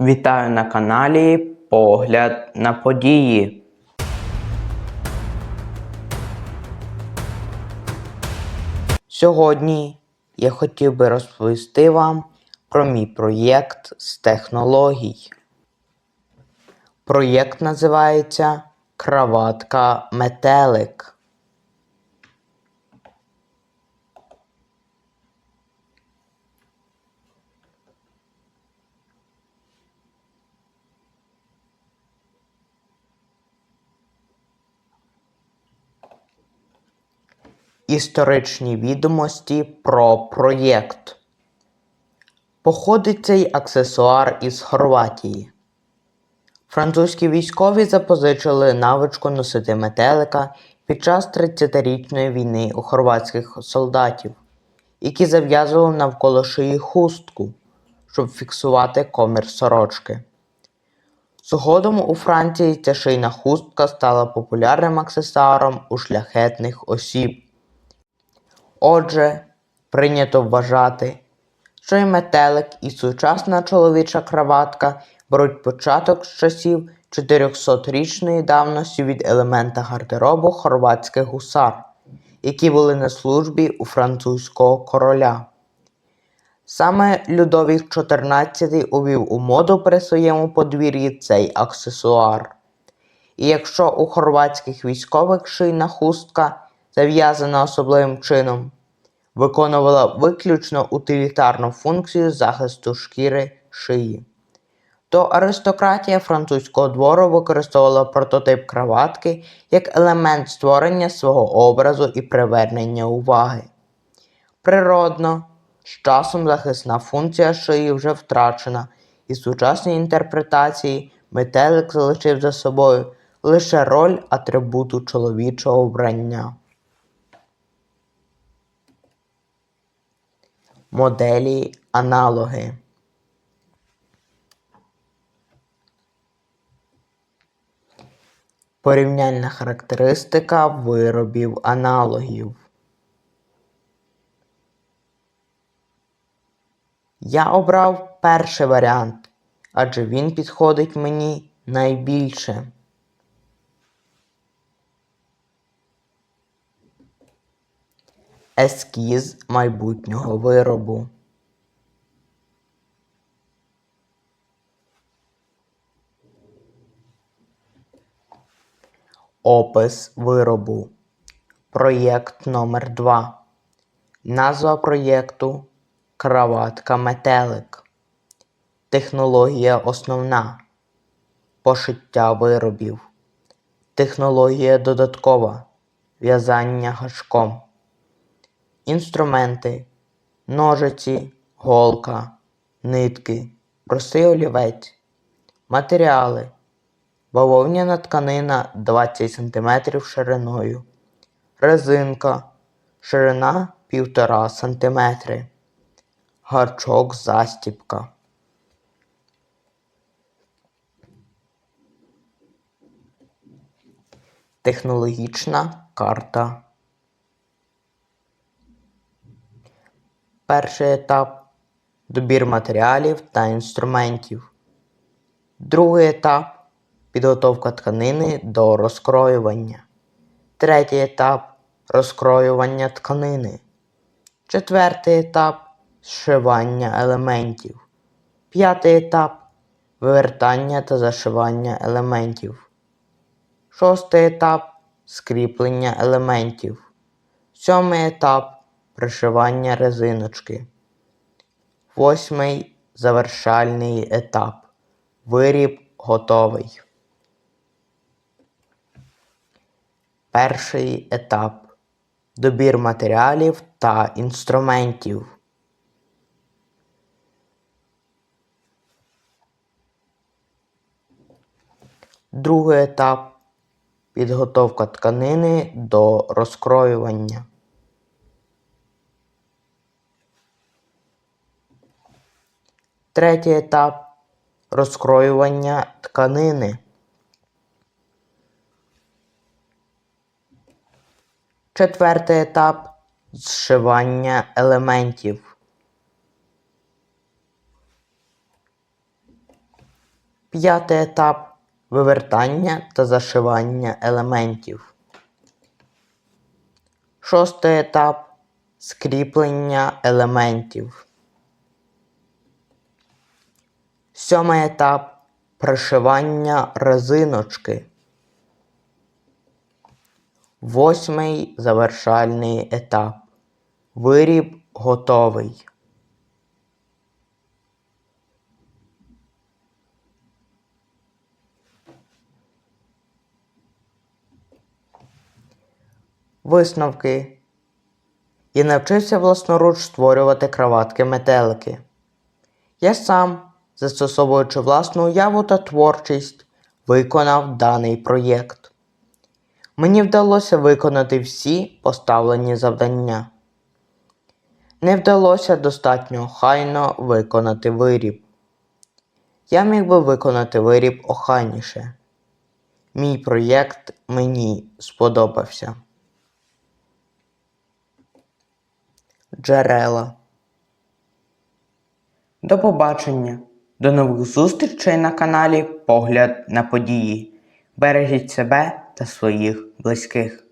Вітаю на каналі Погляд на події. Сьогодні я хотів би розповісти вам про мій проєкт з технологій. Проєкт називається Краватка Метелик. Історичні відомості про проєкт. Походить цей аксесуар із Хорватії. Французькі військові запозичили навичку носити метелика під час 30-річної війни у хорватських солдатів, які зав'язували навколо шиї хустку, щоб фіксувати комір сорочки. Згодом у Франції ця шийна хустка стала популярним аксесуаром у шляхетних осіб. Отже, прийнято вважати, що і метелик, і сучасна чоловіча краватка беруть початок з часів 400-річної давності від елемента гардеробу хорватських гусар, які були на службі у французького короля. Саме Людовік XIV увів у моду при своєму подвір'ї цей аксесуар. І якщо у хорватських військових шийна хустка, зав'язана особливим чином, виконувала виключно утилітарну функцію захисту шкіри шиї, то аристократія французького двору використовувала прототип краватки як елемент створення свого образу і привернення уваги. Природно, з часом захисна функція шиї вже втрачена, і в сучасній інтерпретації метелик залишив за собою лише роль атрибуту чоловічого вбрання. Моделі аналоги. Порівняльна характеристика виробів аналогів. Я обрав перший варіант, адже він підходить мені найбільше. Ескіз майбутнього виробу. Опис виробу. Проєкт номер 2 Назва проєкту Краватка метелик. Технологія основна. Пошиття виробів. Технологія додаткова. В'язання гачком. Інструменти. Ножиці, голка, нитки, простий олівець. Матеріали. Бавовняна тканина 20 см шириною. Резинка. Ширина 1,5 см. Гачок застіпка. Технологічна карта. Перший етап добір матеріалів та інструментів. Другий етап підготовка тканини до розкроювання. Третій етап розкроювання тканини. Четвертий етап зшивання елементів. П'ятий етап вивертання та зашивання елементів. Шостий етап скріплення елементів. Сьомий етап пришивання резиночки. Восьмий завершальний етап. Виріб готовий. Перший етап. Добір матеріалів та інструментів. Другий етап. Підготовка тканини до розкроювання. Третій етап розкроювання тканини. Четвертий етап зшивання елементів. П'ятий етап вивертання та зашивання елементів. Шостий етап скріплення елементів. Сьомий етап пришивання резиночки. Восьмий завершальний етап. Виріб готовий. Висновки. Я навчився власноруч створювати краватки метелики. Я сам, застосовуючи власну уяву та творчість, виконав даний проєкт. Мені вдалося виконати всі поставлені завдання. Не вдалося достатньо охайно виконати виріб. Я міг би виконати виріб охайніше. Мій проєкт мені сподобався. Джерела. До побачення. До нових зустрічей на каналі Погляд на події. Бережіть себе та своїх близьких.